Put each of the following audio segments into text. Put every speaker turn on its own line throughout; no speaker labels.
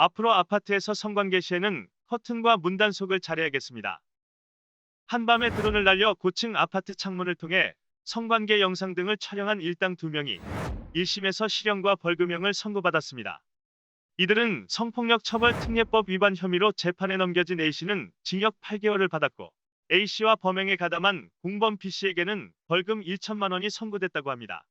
앞으로 아파트에서 성관계 시에는 커튼과 문 단속을 잘해야겠습니다. 한밤에 드론을 날려 고층 아파트 창문을 통해 성관계 영상 등을 촬영한 일당 2명이 1심에서 실형과 벌금형을 선고받았습니다. 이들은 성폭력 처벌 특례법 위반 혐의로 재판에 넘겨진 A씨는 징역 8개월을 받았고 A씨와 범행에 가담한 공범 B씨에게는 벌금 1천만 원이 선고됐다고 합니다.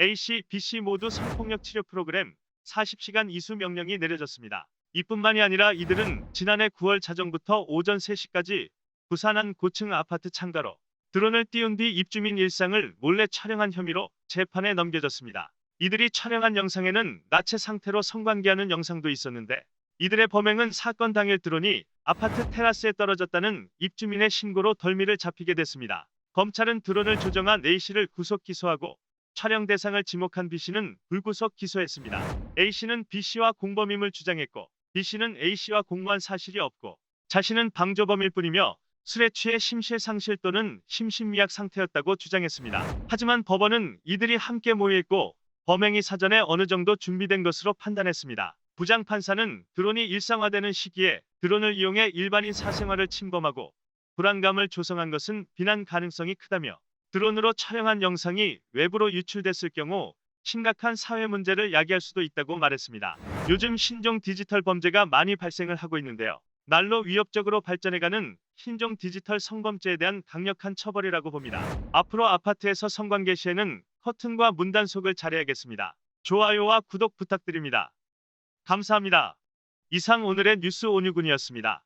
A씨, B씨 모두 성폭력 치료 프로그램 40시간 이수 명령이 내려졌습니다. 이뿐만이 아니라 이들은 지난해 9월 자정부터 오전 3시까지 부산 한 고층 아파트 창가로 드론을 띄운 뒤 입주민 일상을 몰래 촬영한 혐의로 재판에 넘겨졌습니다. 이들이 촬영한 영상에는 나체 상태로 성관계하는 영상도 있었는데 이들의 범행은 사건 당일 드론이 아파트 테라스에 떨어졌다는 입주민의 신고로 덜미를 잡히게 됐습니다. 검찰은 드론을 조정한 A씨를 구속 기소하고 촬영 대상을 지목한 B씨는 불구속 기소했습니다. A씨는 B씨와 공범임을 주장했고 B씨는 A씨와 공모한 사실이 없고 자신은 방조범일 뿐이며 술에 취해 심실상실 또는 심신미약 상태였다고 주장했습니다. 하지만 법원은 이들이 함께 모여있고 범행이 사전에 어느 정도 준비된 것으로 판단했습니다. 부장판사는 드론이 일상화되는 시기에 드론을 이용해 일반인 사생활을 침범하고 불안감을 조성한 것은 비난 가능성이 크다며 드론으로 촬영한 영상이 외부로 유출됐을 경우 심각한 사회 문제를 야기할 수도 있다고 말했습니다. 요즘 신종 디지털 범죄가 많이 발생을 하고 있는데요. 날로 위협적으로 발전해가는 신종 디지털 성범죄에 대한 강력한 처벌이라고 봅니다. 앞으로 아파트에서 성관계 시에는 커튼과 문 단속을 잘해야겠습니다. 좋아요와 구독 부탁드립니다. 감사합니다. 이상 오늘의 뉴스 온유군이었습니다.